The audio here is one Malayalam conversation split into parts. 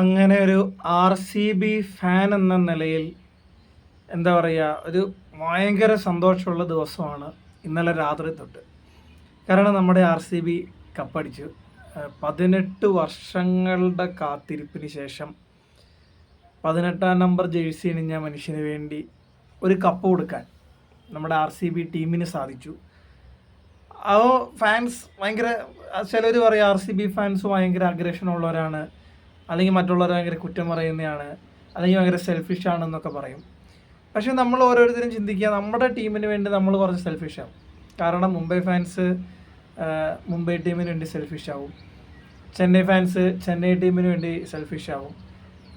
അങ്ങനെ ഒരു ആർ സി ബി ഫാൻ എന്ന നിലയിൽ എന്താ പറയുക ഒരു ഭയങ്കര സന്തോഷമുള്ള ദിവസമാണ് ഇന്നലെ രാത്രി തൊട്ട്. കാരണം നമ്മുടെ ആർ സി ബി കപ്പടിച്ചു. പതിനെട്ട് വർഷങ്ങളുടെ കാത്തിരിപ്പിന് ശേഷം പതിനെട്ടാം നമ്പർ ജേഴ്സി അണിഞ്ഞ മനുഷ്യന് വേണ്ടി ഒരു കപ്പ് കൊടുക്കാൻ നമ്മുടെ ആർ സി ബി ടീമിന് സാധിച്ചു. അപ്പോൾ ഫാൻസ് ഭയങ്കര ചിലർ പറയും ആർ സി ബി ഫാൻസ് ഭയങ്കര അഗ്രഷൻ ഉള്ളവരാണ്. അല്ലെങ്കിൽ മറ്റുള്ളവരെ ഭയങ്കര കുറ്റം പറയുന്നതാണ് അല്ലെങ്കിൽ ഭയങ്കര സെൽഫിഷ് ആണെന്നൊക്കെ പറയും. പക്ഷേ നമ്മൾ ഓരോരുത്തരും ചിന്തിക്കുക നമ്മുടെ ടീമിന് വേണ്ടി നമ്മൾ കുറച്ച് സെൽഫിഷ് ആവും. കാരണം മുംബൈ ഫാൻസ് മുംബൈ ടീമിന് വേണ്ടി സെൽഫിഷ് ആവും. ചെന്നൈ ഫാൻസ് ചെന്നൈ ടീമിന് വേണ്ടി സെൽഫിഷ് ആവും.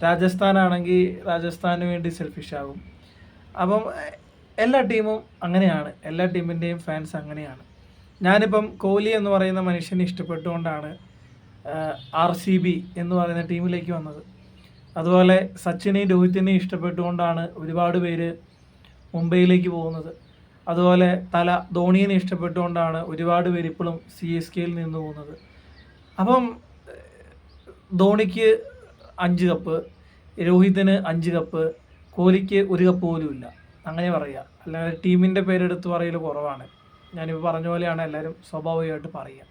രാജസ്ഥാൻ ആണെങ്കിൽ രാജസ്ഥാന് വേണ്ടി സെൽഫിഷ് ആവും. അപ്പം എല്ലാ ടീമും അങ്ങനെയാണ്. എല്ലാ ടീമിന്റെയും ഫാൻസ് അങ്ങനെയാണ്. ഞാനിപ്പം കോഹ്ലി എന്ന് പറയുന്ന മനുഷ്യനെ ഇഷ്ടപ്പെട്ടുകൊണ്ടാണ് ആർ സി ബി എന്ന് പറയുന്ന ടീമിലേക്ക് വന്നത്. അതുപോലെ സച്ചിനെയും രോഹിത്തിനെയും ഇഷ്ടപ്പെട്ടുകൊണ്ടാണ് ഒരുപാട് പേര് മുംബൈയിലേക്ക് പോകുന്നത്. അതുപോലെ തല ധോണിയെ ഇഷ്ടപ്പെട്ടുകൊണ്ടാണ് ഒരുപാട് പേര് ഇപ്പോഴും സി എസ് കെയിൽ നിന്ന് പോകുന്നത്. അപ്പം ധോണിക്ക് അഞ്ച് കപ്പ് രോഹിത്തിന് അഞ്ച് കപ്പ് കോഹ്ലിക്ക് ഒരു കപ്പ് പോലും ഇല്ല. അങ്ങനെ പറയുക. അല്ലാതെ ടീമിന്റെ പേരെടുത്ത് പറയൽ കുറവാണ്. ഞാനിപ്പോൾ പറഞ്ഞ പോലെയാണ് എല്ലാവരും സ്വാഭാവികമായിട്ട് പറയുക.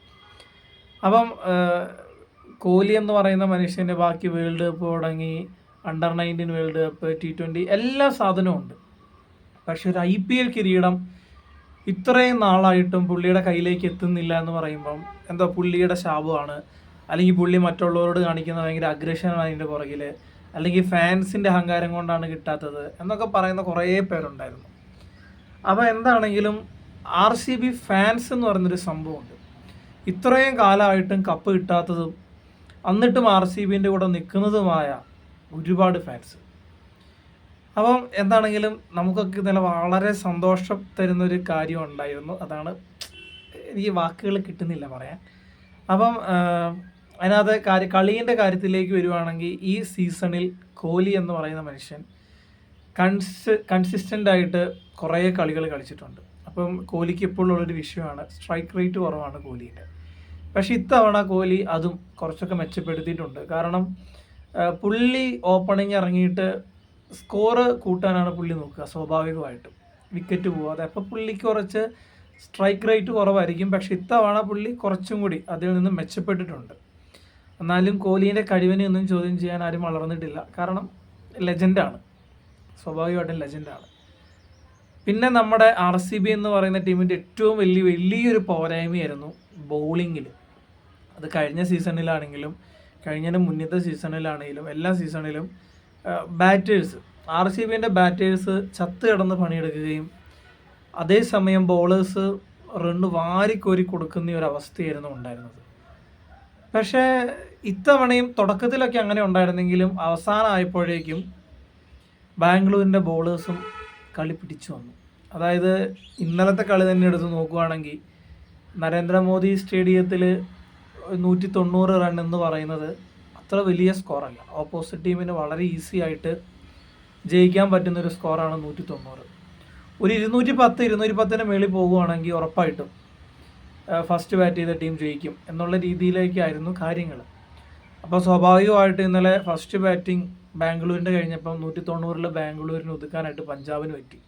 അപ്പം കോഹ്ലി എന്ന് പറയുന്ന മനുഷ്യന്റെ ബാക്കി വേൾഡ് കപ്പ് തുടങ്ങി under nineteen world cup T twenty എല്ലാ സാധനവും ഉണ്ട്. പക്ഷെ ഒരു ഐ പി എൽ കിരീടം ഇത്രയും നാളായിട്ടും പുള്ളിയുടെ കയ്യിലേക്ക് എത്തുന്നില്ല എന്ന് പറയുമ്പം എന്താ പുള്ളിയുടെ ശാപമാണ്. അല്ലെങ്കിൽ പുള്ളി മറ്റുള്ളവരോട് കാണിക്കുന്ന ഭയങ്കര അഗ്രഷനാണ് അതിന്റെ പുറകിൽ അല്ലെങ്കിൽ ഫാൻസിന്റെ അഹങ്കാരം കൊണ്ടാണ് കിട്ടാത്തത് എന്നൊക്കെ പറയുന്ന കുറേ പേരുണ്ടായിരുന്നു. അപ്പോൾ എന്താണെങ്കിലും ആർ സി ബി ഫാൻസ് എന്ന് പറയുന്നൊരു സംഭവമുണ്ട്. ഇത്രയും കാലമായിട്ടും കപ്പ് കിട്ടാത്തതും എന്നിട്ടും ആർ സി ബിന്റെ കൂടെ നിൽക്കുന്നതുമായ ഒരുപാട് ഫാൻസ് അപ്പം എന്താണെങ്കിലും നമുക്കൊക്കെ ഇന്നലെ വളരെ സന്തോഷം തരുന്നൊരു കാര്യം ഉണ്ടായിരുന്നു. അതാണ് എനിക്ക് വാക്കുകൾ കിട്ടുന്നില്ല പറയാൻ. അപ്പം അതിനകത്ത് കാര്യ കളീന്റെ കാര്യത്തിലേക്ക് വരുവാണെങ്കിൽ ഈ സീസണിൽ കോഹ്ലി എന്ന് പറയുന്ന മനുഷ്യൻ കൺസ് കൺസിസ്റ്റന്റ് ആയിട്ട് കുറേ കളികൾ കളിച്ചിട്ടുണ്ട്. അപ്പം കോഹ്ലിക്ക് ഇപ്പോഴുള്ളൊരു വിഷയമാണ് സ്ട്രൈക്ക് റേറ്റ് കുറവാണ് കോഹ്ലിന്റെ. പക്ഷെ ഇത്തവണ കോഹ്ലി അതും കുറച്ചൊക്കെ മെച്ചപ്പെടുത്തിയിട്ടുണ്ട്. കാരണം പുള്ളി ഓപ്പണിങ് ഇറങ്ങിയിട്ട് സ്കോറ് കൂട്ടാനാണ് പുള്ളി നോക്കുക സ്വാഭാവികമായിട്ടും. വിക്കറ്റ് പോവാതെ അപ്പോൾ പുള്ളിക്ക് കുറച്ച് സ്ട്രൈക്ക് റേറ്റ് കുറവായിരിക്കും. പക്ഷെ ഇത്തവണ പുള്ളി കുറച്ചും കൂടി അതിൽ നിന്ന് മെച്ചപ്പെട്ടിട്ടുണ്ട്. എന്നാലും കോഹ്ലിന്റെ കഴിവിനെ ഒന്നും ചോദ്യം ചെയ്യാൻ ആരും വളർന്നിട്ടില്ല. കാരണം ലെജൻഡാണ് സ്വാഭാവികമായിട്ടും ലെജൻഡാണ് പിന്നെ നമ്മുടെ ആർ സി ബി എന്ന് പറയുന്ന ടീമിന്റെ ഏറ്റവും വലിയ വലിയൊരു പോരായ്മയായിരുന്നു ബൗളിങ്ങിൽ അത് കഴിഞ്ഞ സീസണിലാണെങ്കിലും കഴിഞ്ഞതിന് മുന്നത്തെ സീസണിലാണെങ്കിലും എല്ലാ സീസണിലും ബാറ്റേഴ്സ് ആർ സി ബിന്റെ ബാറ്റേഴ്സ് ചത്ത് കിടന്ന് പണിയെടുക്കുകയും അതേസമയം ബോളേഴ്സ് റണ്ണ് വാരിക്കോരി കൊടുക്കുന്ന ഒരു അവസ്ഥയായിരുന്നു ഉണ്ടായിരുന്നത്. പക്ഷേ ഇത്തവണയും തുടക്കത്തിലൊക്കെ അങ്ങനെ ഉണ്ടായിരുന്നെങ്കിലും അവസാനമായപ്പോഴേക്കും ബാംഗ്ലൂരിന്റെ ബോളേഴ്സും കളി പിടിച്ചു വന്നു. അതായത് ഇന്നലത്തെ കളി തന്നെ എടുത്ത് നോക്കുകയാണെങ്കിൽ നരേന്ദ്രമോദി സ്റ്റേഡിയത്തിൽ നൂറ്റി തൊണ്ണൂറ് റൺ എന്ന് പറയുന്നത് അത്ര വലിയ സ്കോറല്ല ഓപ്പോസിറ്റ് ടീമിന് വളരെ ഈസി ആയിട്ട് ജയിക്കാൻ പറ്റുന്നൊരു സ്കോറാണ് നൂറ്റി തൊണ്ണൂറ് ഒരു ഇരുന്നൂറ്റി പത്ത് ഇരുന്നൂറ്റി പത്തിന് മേളിൽ പോകുവാണെങ്കിൽ ഉറപ്പായിട്ടും ഫസ്റ്റ് ബാറ്റ് ചെയ്ത ടീം ജയിക്കും എന്നുള്ള രീതിയിലേക്കായിരുന്നു കാര്യങ്ങൾ അപ്പോൾ സ്വാഭാവികമായിട്ട് ഇന്നലെ ഫസ്റ്റ് ബാറ്റിംഗ് ബാംഗ്ലൂരിന്റെ കഴിഞ്ഞപ്പം നൂറ്റി തൊണ്ണൂറിൽ ബാംഗ്ലൂരിന് ഒതുക്കാനായിട്ട് പഞ്ചാബിന് പറ്റി.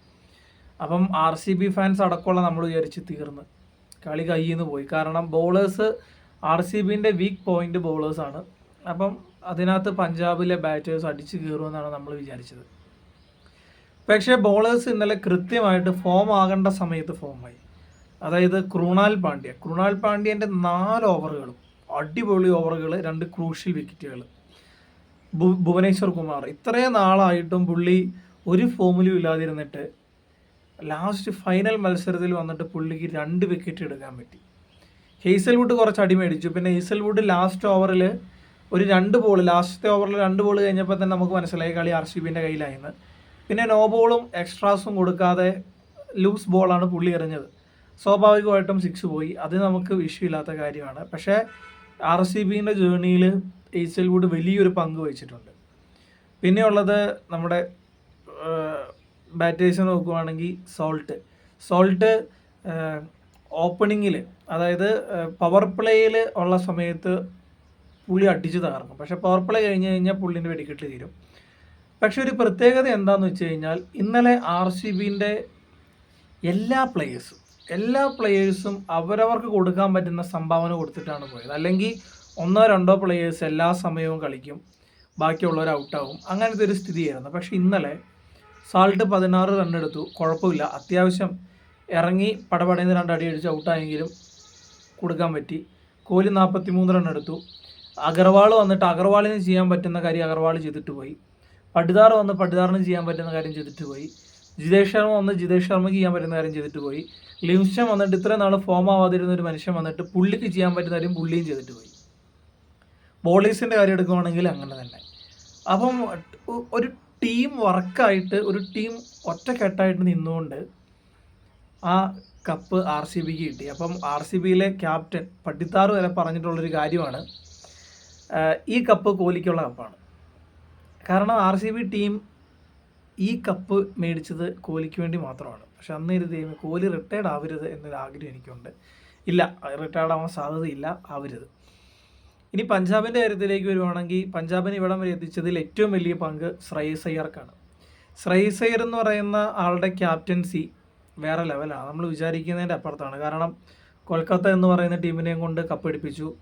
അപ്പം ആർ സി ബി ഫാൻസ് അടക്കമുള്ള നമ്മൾ വിചാരിച്ച് തീർന്ന്. കളി കയ്യിൽ നിന്ന് പോയി. കാരണം ബോളേഴ്സ് ആർ സി ബിന്റെ വീക്ക് പോയിന്റ് ബോളേഴ്സാണ് അപ്പം അതിനകത്ത് പഞ്ചാബിലെ ബാറ്റേഴ്സ് അടിച്ചു കയറുമെന്നാണ് നമ്മൾ വിചാരിച്ചത്. പക്ഷേ ബോളേഴ്സ് ഇന്നലെ കൃത്യമായിട്ട് ഫോം ആകേണ്ട സമയത്ത് ഫോമായി അതായത് ക്രൂണാൽ പാണ്ഡ്യ. ക്രൂണാൽ പാണ്ഡ്യന്റെ നാല് ഓവറുകളും അടിപൊളി ഓവറുകൾ രണ്ട് ക്രൂഷ്യൽ വിക്കറ്റുകൾ ഭുവനേശ്വർ കുമാർ. ഇത്രയും നാളായിട്ടും പുള്ളി ഒരു ഫോമിലും ഇല്ലാതിരുന്നിട്ട് ലാസ്റ്റ് ഫൈനൽ മത്സരത്തിൽ വന്നിട്ട് പുള്ളിക്ക് രണ്ട് വിക്കറ്റ് എടുക്കാൻ പറ്റി. ഹെയ്സൽവുഡ് കുറച്ച് അടി മേടിച്ചു. പിന്നെ ഹെയ്സൽവുഡ് ലാസ്റ്റ് ഓവറിൽ ഒരു രണ്ട് ബോൾ ലാസ്റ്റത്തെ ഓവറിൽ രണ്ട് ബോൾ കഴിഞ്ഞപ്പോൾ തന്നെ നമുക്ക് മനസ്സിലായി കളി ആർ സി ബിന്റെ കയ്യിലായിരുന്നു പിന്നെ നോ ബോളും എക്സ്ട്രാസും കൊടുക്കാതെ ലൂസ് ബോളാണ് പുള്ളി എറിഞ്ഞത്. സ്വാഭാവികമായിട്ടും സിക്സ് പോയി. അത് നമുക്ക് വിഷയമില്ലാത്ത കാര്യമാണ്. പക്ഷേ ആർ സി ബിന്റെ ജേണിയിൽ എയ്സൽവുഡ് വലിയൊരു പങ്ക് വഹിച്ചിട്ടുണ്ട്. പിന്നെയുള്ളത് നമ്മുടെ ബാറ്റേഴ്സ് നോക്കുവാണെങ്കിൽ സോൾട്ട് സോൾട്ട് ഓപ്പണിങ്ങിൽ അതായത് പവർ പ്ലേയിൽ ഉള്ള സമയത്ത് പുള്ളി അടിച്ചു തകർക്കും. പക്ഷേ പവർ പ്ലേ കഴിഞ്ഞ് കഴിഞ്ഞാൽ പുള്ളിന്റെ വെടിക്കെട്ട് തീരും. പക്ഷെ ഒരു പ്രത്യേകത എന്താണെന്ന് വെച്ച് കഴിഞ്ഞാൽ ഇന്നലെ ആർ സി ബിന്റെ എല്ലാ പ്ലേയേഴ്സും എല്ലാ പ്ലേയേഴ്സും അവരവർക്ക് കൊടുക്കാൻ പറ്റുന്ന സംഭാവന കൊടുത്തിട്ടാണ് പോയത്. അല്ലെങ്കിൽ ഒന്നോ രണ്ടോ പ്ലേയേഴ്സ് എല്ലാ സമയവും കളിക്കും ബാക്കിയുള്ളവർ ഔട്ടാവും അങ്ങനത്തെ ഒരു സ്ഥിതിയായിരുന്നു. പക്ഷേ ഇന്നലെ സാൾട്ട് പതിനാറ് റൺ എടുത്തു. കുഴപ്പമില്ല. അത്യാവശ്യം ഇറങ്ങി പടപടയുന്ന രണ്ട് അടി അടിച്ച് ഔട്ടായെങ്കിലും കൊടുക്കാൻ പറ്റി. കോഹ്ലി നാൽപ്പത്തി മൂന്ന് റൺ എടുത്തു. അഗർവാൾ വന്നിട്ട് അഗർവാളിന് ചെയ്യാൻ പറ്റുന്ന കാര്യം അഗർവാൾ ചെയ്തിട്ട് പോയി. പടിദാർ വന്ന് പടിദാറിന് ചെയ്യാൻ പറ്റുന്ന കാര്യം ചെയ്തിട്ട് പോയി. ജിതേഷ് ശർമ്മ വന്ന് ജിതേഷ് ശർമ്മയ്ക്ക് ചെയ്യാൻ പറ്റുന്ന കാര്യം ചെയ്തിട്ട് പോയി. ലിംഷൻ വന്നിട്ട് ഇത്രയും നാൾ ഫോം ആവാതിരുന്ന ഒരു മനുഷ്യൻ വന്നിട്ട് പുള്ളിക്ക് ചെയ്യാൻ പറ്റുന്ന കാര്യം പുള്ളിയും ചെയ്തിട്ട് പോയി. ബോളേഴ്സിന്റെ കാര്യം എടുക്കുവാണെങ്കിൽ അങ്ങനെ തന്നെ. അപ്പം ഒരു ടീം വർക്കായിട്ട് ഒരു ടീം ഒറ്റക്കെട്ടായിട്ട് നിന്നുകൊണ്ട് ആ കപ്പ് ആർ സി ബിക്ക് കിട്ടി. അപ്പം ആർ സി ബിയിലെ ക്യാപ്റ്റൻ പട്ടിത്താറ് വരെ പറഞ്ഞിട്ടുള്ളൊരു കാര്യമാണ്. ഈ കപ്പ് കോഹ്ലിക്കുള്ള കപ്പാണ്. കാരണം ആർ സി ബി ടീം ഈ കപ്പ് മേടിച്ചത് കോഹ്ലിക്ക് വേണ്ടി മാത്രമാണ്. പക്ഷെ അന്ന് ദൈവം കോഹ്ലി റിട്ടയർഡ് ആവരുത് എന്നൊരു ആഗ്രഹം എനിക്കുണ്ട്. ഇല്ല റിട്ടയർഡ് ആവാൻ സാധ്യതയില്ല ആവരുത്. ഇനി പഞ്ചാബിന്റെ കാര്യത്തിലേക്ക് വരുവാണെങ്കിൽ പഞ്ചാബിന് ഇവിടം വരെ എത്തിച്ചതിൽ ഏറ്റവും വലിയ പങ്ക് ശ്രേയസ് അയ്യർക്കാണ്. ശ്രേയസ് അയ്യർ എന്ന് പറയുന്ന ആളുടെ ക്യാപ്റ്റൻസി വേറെ ലെവലാണ് നമ്മൾ വിചാരിക്കുന്നതിന്റെ അപ്പുറത്താണ്. കാരണം കൊൽക്കത്ത എന്ന് പറയുന്ന ടീമിനെയും കൊണ്ട് കപ്പടിപ്പിച്ചു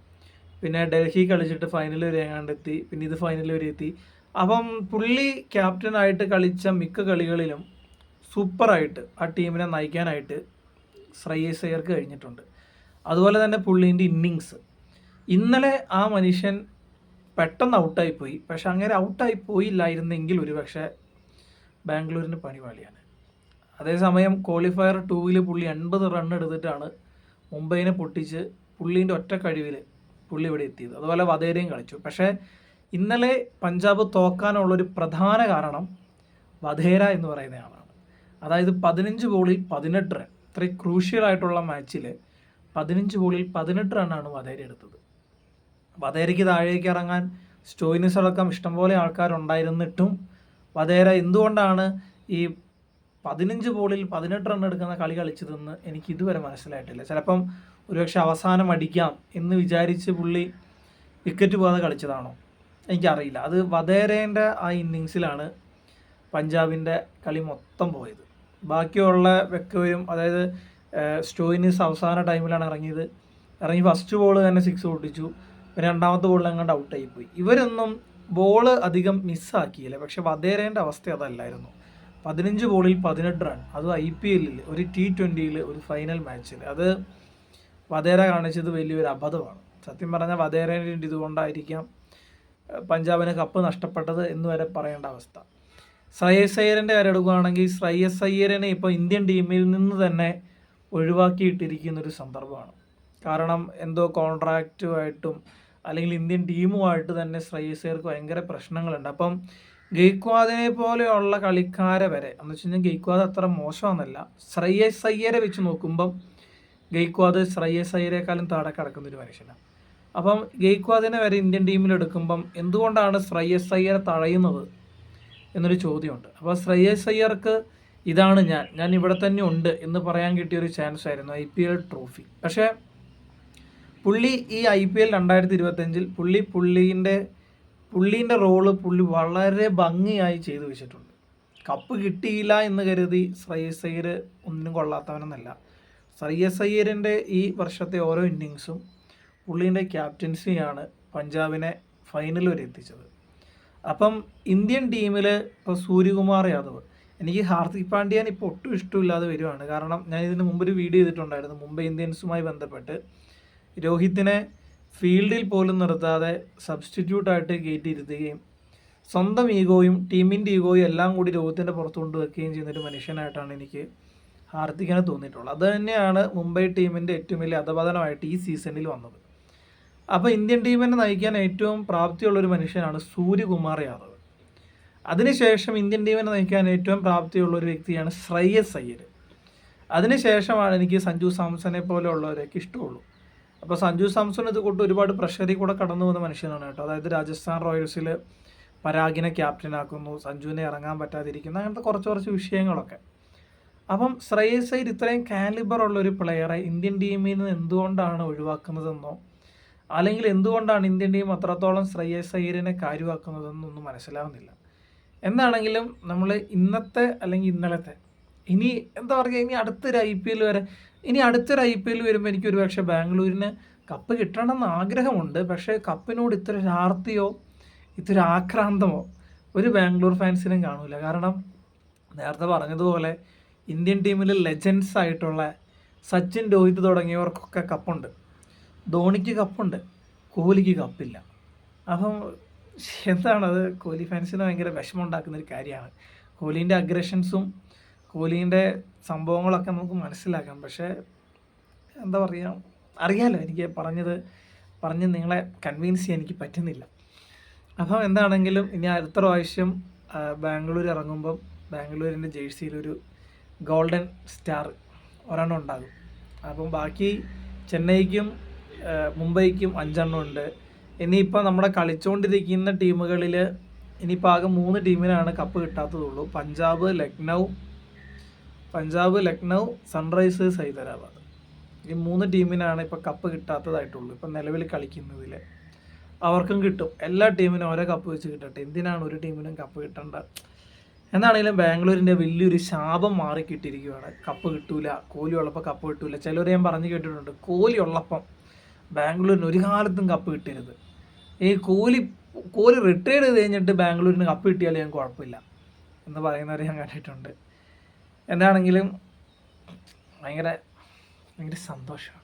പിന്നെ ഡൽഹി കളിച്ചിട്ട് ഫൈനൽ വരെ എങ്ങാണ്ടെത്തി. പിന്നെ ഇത് ഫൈനൽ വരെ എത്തി. അപ്പം പുള്ളി ക്യാപ്റ്റനായിട്ട് കളിച്ച മിക്ക കളികളിലും സൂപ്പറായിട്ട് ആ ടീമിനെ നയിക്കാനായിട്ട് ശ്രേയസ് അയ്യർക്ക് കഴിഞ്ഞിട്ടുണ്ട്. അതുപോലെ തന്നെ പുള്ളീന്റെ ഇന്നിങ്സ് ഇന്നലെ ആ മനുഷ്യൻ പെട്ടെന്ന് ഔട്ടായി പോയി. പക്ഷെ അങ്ങനെ ഔട്ടായി പോയില്ലായിരുന്നെങ്കിൽ ഒരു പക്ഷേ ബാംഗ്ലൂരിന് പണിപാളിയാണ് അതേസമയം ക്വാളിഫയർ ടൂവിൽ പുള്ളി എൺപത് റൺ എടുത്തിട്ടാണ് മുംബൈനെ പൊട്ടിച്ച് പുള്ളീന്റെ ഒറ്റ കഴിവിൽ പുള്ളി ഇവിടെ എത്തിയത്. അതുപോലെ വധേരയും കളിച്ചു. പക്ഷേ ഇന്നലെ പഞ്ചാബ് തോക്കാനുള്ളൊരു പ്രധാന കാരണം വധേര എന്ന് പറയുന്ന ആളാണ്. അതായത് പതിനഞ്ച് ബോളിൽ പതിനെട്ട് റൺ ഇത്രയും ക്രൂഷ്യൽ ആയിട്ടുള്ള മാച്ചിൽ പതിനഞ്ച് ബോളിൽ പതിനെട്ട് റണ്ണാണ് വധേര എടുത്തത്. വധേരയ്ക്ക് താഴേക്ക് ഇറങ്ങാൻ സ്റ്റോയിനിസ് അടക്കം ഇഷ്ടംപോലെ ആൾക്കാരുണ്ടായിരുന്നിട്ടും വധേര എന്തുകൊണ്ടാണ് ഈ പതിനഞ്ച് ബോളിൽ പതിനെട്ട് റൺ എടുക്കുന്ന കളി കളിച്ചതെന്ന് എനിക്ക് ഇതുവരെ മനസ്സിലായിട്ടില്ല. ചിലപ്പം ഒരുപക്ഷെ അവസാനം അടിക്കാം എന്ന് വിചാരിച്ച് പുള്ളി വിക്കറ്റ് പോകാതെ കളിച്ചതാണോ? എനിക്കറിയില്ല. അത് വധേരേന്റെ ആ ഇന്നിങ്സിലാണ് പഞ്ചാബിന്റെ കളി മൊത്തം പോയത്. ബാക്കിയുള്ള വ്യക്തവും അതായത് സ്റ്റോയിനിസ് അവസാന ടൈമിലാണ് ഇറങ്ങിയത്. ഇറങ്ങി ഫസ്റ്റ് ബോൾ തന്നെ സിക്സ് പൊട്ടിച്ചു. രണ്ടാമത്തെ ബോളിൽ അങ്ങോട്ട് ഔട്ടായി പോയി ഇവരൊന്നും ബോൾ അധികം മിസ്സാക്കിയില്ല പക്ഷെ വധേരേന്റെ അവസ്ഥ അതല്ലായിരുന്നു. പതിനഞ്ച് ബോളിൽ പതിനെട്ട് റൺ. അത് ഐ പി എല്ലിൽ ഒരു ടി ട്വന്റിയിൽ ഒരു ഫൈനൽ മാച്ചിൽ അത് വധേര കാണിച്ചത് വലിയൊരു അബദ്ധമാണ്. സത്യം പറഞ്ഞാൽ വധേരേന്റെ ഇതുകൊണ്ടായിരിക്കാം പഞ്ചാബിന് കപ്പ് നഷ്ടപ്പെട്ടത് എന്ന് വരെ പറയേണ്ട അവസ്ഥ. ശ്രേയസ് അയ്യരന്റെ കാര്യം എടുക്കുകയാണെങ്കിൽ ശ്രേയസ് അയ്യരനെ ഇപ്പോൾ ഇന്ത്യൻ ടീമിൽ നിന്ന് തന്നെ ഒഴിവാക്കിയിട്ടിരിക്കുന്ന ഒരു സന്ദർഭമാണ്. കാരണം എന്തോ കോൺട്രാക്റ്റുമായിട്ടും അല്ലെങ്കിൽ ഇന്ത്യൻ ടീമുമായിട്ട് തന്നെ ശ്രേയസ് അയ്യർക്ക് ഭയങ്കര പ്രശ്നങ്ങളുണ്ട്. അപ്പം ഗെയ്ക്വാദിനെ പോലെയുള്ള കളിക്കാരെ വരെ എന്ന് വെച്ച് കഴിഞ്ഞാൽ ഗെയ്ക്വാദ് അത്ര മോശമാണെന്നല്ല. ശ്രേയസ് അയ്യരെ വെച്ച് നോക്കുമ്പം ഗെയ്ക്വാദ് ശ്രേയസ് അയ്യരെക്കാളും താഴെ കിടക്കുന്ന ഒരു മനുഷ്യനാണ് അപ്പം ഗെയ്ക്വാദിനെ വരെ ഇന്ത്യൻ ടീമിൽ എടുക്കുമ്പം എന്തുകൊണ്ടാണ് ശ്രേയസ് അയ്യരെ തഴയുന്നത് എന്നൊരു ചോദ്യമുണ്ട്. അപ്പോൾ ശ്രേയസ് അയ്യർക്ക് ഇതാണ് ഞാൻ ഞാൻ ഇവിടെ തന്നെ ഉണ്ട് എന്ന് പറയാൻ കിട്ടിയൊരു ചാൻസ് ആയിരുന്നു ഐ പി എൽ ട്രോഫി. പക്ഷേ പുള്ളി ഈ ഐ പി എൽ രണ്ടായിരത്തി ഇരുപത്തഞ്ചിൽ പുള്ളി പുള്ളീന്റെ പുള്ളീന്റെ റോൾ പുള്ളി വളരെ ഭംഗിയായി ചെയ്തു വെച്ചിട്ടുണ്ട്. കപ്പ് കിട്ടിയില്ല എന്ന് കരുതി ശ്രേയസ് അയ്യർ ഒന്നിനും കൊള്ളാത്തവനെന്നല്ല. ശ്രേയസ് അയ്യരിന്റെ ഈ വർഷത്തെ ഓരോ ഇന്നിങ്സും പുള്ളീന്റെ ക്യാപ്റ്റൻസിയാണ് പഞ്ചാബിനെ ഫൈനൽ വരെ എത്തിച്ചത്. അപ്പം ഇന്ത്യൻ ടീമിൽ ഇപ്പോൾ സൂര്യകുമാർ യാദവ് എനിക്ക് ഹാർദിക് പാണ്ഡ്യൻ ഇപ്പോൾ ഒട്ടും ഇഷ്ടമില്ലാതെ വരുവാണ്. കാരണം ഞാൻ ഇതിന് മുമ്പ് ഒരു വീഡിയോ ചെയ്തിട്ടുണ്ടായിരുന്നു മുംബൈ ഇന്ത്യൻസുമായി ബന്ധപ്പെട്ട്. രോഹിത്തിനെ ഫീൽഡിൽ പോലും നിർത്താതെ സബ്സ്റ്റിറ്റ്യൂട്ടായിട്ട് കയറ്റിയിരുത്തുകയും സ്വന്തം ഈഗോയും ടീമിന്റെ ഈഗോയും എല്ലാം കൂടി രോഗത്തിന്റെ പുറത്ത് കൊണ്ടുവെക്കുകയും ചെയ്യുന്നൊരു മനുഷ്യനായിട്ടാണ് എനിക്ക് ഹാർദിക്കിനെ തോന്നിയിട്ടുള്ളത്. അത് തന്നെയാണ് മുംബൈ ടീമിന്റെ ഏറ്റവും വലിയ അധപതനമായിട്ട് ഈ സീസണിൽ വന്നത്. അപ്പോൾ ഇന്ത്യൻ ടീമിനെ നയിക്കാൻ ഏറ്റവും പ്രാപ്തിയുള്ളൊരു മനുഷ്യനാണ് സൂര്യകുമാർ യാദവ്. അതിനുശേഷം ഇന്ത്യൻ ടീമിനെ നയിക്കാൻ ഏറ്റവും പ്രാപ്തിയുള്ള ഒരു വ്യക്തിയാണ് ശ്രേയസ് അയ്യർ അതിനുശേഷമാണ് എനിക്ക് സഞ്ജു സാംസനെ പോലെയുള്ളവരൊക്കെ ഇഷ്ടമുള്ളൂ. അപ്പോൾ സഞ്ജു സാംസൺ ഇത് കൂട്ട് ഒരുപാട് പ്രഷറിൽ കൂടെ കടന്നു പോകുന്ന മനുഷ്യനാണ് കേട്ടോ. അതായത് രാജസ്ഥാൻ റോയൽസിൽ പരാഗിനെ ക്യാപ്റ്റനാക്കുന്നു സഞ്ജുവിനെ ഇറങ്ങാൻ പറ്റാതിരിക്കുന്നു അങ്ങനത്തെ കുറച്ച് കുറച്ച് വിഷയങ്ങളൊക്കെ. അപ്പം ശ്രേയസ് അയ്യർ ഇത്രയും കാലിബർ ഉള്ള ഒരു പ്ലെയറെ ഇന്ത്യൻ ടീമിൽ നിന്ന് എന്തുകൊണ്ടാണ് ഒഴിവാക്കുന്നതെന്നോ അല്ലെങ്കിൽ എന്തുകൊണ്ടാണ് ഇന്ത്യൻ ടീം അത്രത്തോളം ശ്രേയസ് അയ്യരിനെ കാര്യമാക്കുന്നതെന്നൊന്നും മനസ്സിലാവുന്നില്ല. എന്താണെങ്കിലും നമ്മൾ ഇന്നത്തെ അല്ലെങ്കിൽ ഇന്നലത്തെ ഇനി എന്താ പറയുക ഇനി അടുത്തൊരു ഐ പി എൽ വരെ ഇനി അടുത്തൊരു ഐ പി എൽ വരുമ്പോൾ എനിക്ക് ഒരുപക്ഷെ ബാംഗ്ലൂരിന് കപ്പ് കിട്ടണമെന്ന് ആഗ്രഹമുണ്ട്. പക്ഷേ കപ്പിനോട് ഇത്ര ആർത്തിയോ ഇത്ര ആക്രാന്തമോ ഒരു ബാംഗ്ലൂർ ഫാൻസിനും കാണൂല. കാരണം നേരത്തെ പറഞ്ഞതുപോലെ ഇന്ത്യൻ ടീമിൽ ലെജൻസ് ആയിട്ടുള്ള സച്ചിൻ രോഹിത് തുടങ്ങിയവർക്കൊക്കെ കപ്പുണ്ട് ധോണിക്ക് കപ്പുണ്ട് കോഹ്ലിക്ക് കപ്പില്ല അപ്പം എന്താണത്? കോഹ്ലി ഫാൻസിന് ഭയങ്കര വിഷമം ഉണ്ടാക്കുന്ന ഒരു കാര്യമാണ് കോഹ്ലിന്റെ അഗ്രഷൻസും കോഹ്ലീന്റെ സംഭവങ്ങളൊക്കെ നമുക്ക് മനസ്സിലാക്കാം. പക്ഷേ എന്താ പറയുക അറിയാമല്ലോ എനിക്ക് പറഞ്ഞത് പറഞ്ഞ് നിങ്ങളെ കൺവിൻസ് ചെയ്യാൻ എനിക്ക് പറ്റുന്നില്ല. അപ്പം എന്താണെങ്കിലും ഇനി അടുത്ത പ്രാവശ്യം ബാംഗ്ലൂർ ഇറങ്ങുമ്പം ബാംഗ്ലൂരിന്റെ ജേഴ്സിയിലൊരു ഗോൾഡൻ സ്റ്റാർ ഒരെണ്ണം ഉണ്ടാകും. അപ്പം ബാക്കി ചെന്നൈക്കും മുംബൈക്കും അഞ്ചെണ്ണം ഉണ്ട്. ഇനിയിപ്പോൾ നമ്മുടെ കളിച്ചുകൊണ്ടിരിക്കുന്ന ടീമുകളിൽ ഇനിയിപ്പോൾ ആകെ മൂന്ന് ടീമിനാണ് കപ്പ് കിട്ടാത്തതുള്ളൂ. പഞ്ചാബ് ലക്നൗ പഞ്ചാബ് ലക്നൗ സൺറൈസേഴ്സ് ഹൈദരാബാദ്. ഈ മൂന്ന് ടീമിനാണ് ഇപ്പോൾ കപ്പ് കിട്ടാത്തതായിട്ടുള്ളൂ. ഇപ്പം നിലവിൽ കളിക്കുന്നതിൽ അവർക്കും കിട്ടും. എല്ലാ ടീമിനും ഓരോ കപ്പ് വെച്ച് കിട്ടട്ടെ. എന്തിനാണ് ഒരു ടീമിനും കപ്പ് കിട്ടേണ്ട? എന്നാണെങ്കിലും ബാംഗ്ലൂരിന്റെ വലിയൊരു ശാപം മാറി കിട്ടിയിരിക്കുകയാണ് കപ്പ് കിട്ടൂല കോഹ്ലി ഉള്ളപ്പോൾ കപ്പ് കിട്ടൂല. ചിലർ ഞാൻ പറഞ്ഞു കേട്ടിട്ടുണ്ട് കോഹ്ലി ഉള്ളപ്പം ബാംഗ്ലൂരിന് ഒരു കാലത്തും കപ്പ് കിട്ടരുത്. ഈ കോഹ്ലി കോഹ്ലി റിട്ടയർ ചെയ്ത് കഴിഞ്ഞിട്ട് ബാംഗ്ലൂരിന് കപ്പ് കിട്ടിയാൽ ഞാൻ കുഴപ്പമില്ല എന്ന് പറയുന്നവരെ ഞാൻ കണ്ടിട്ടുണ്ട്. എന്താണെങ്കിലും ഭയങ്കര ഭയങ്കര സന്തോഷം.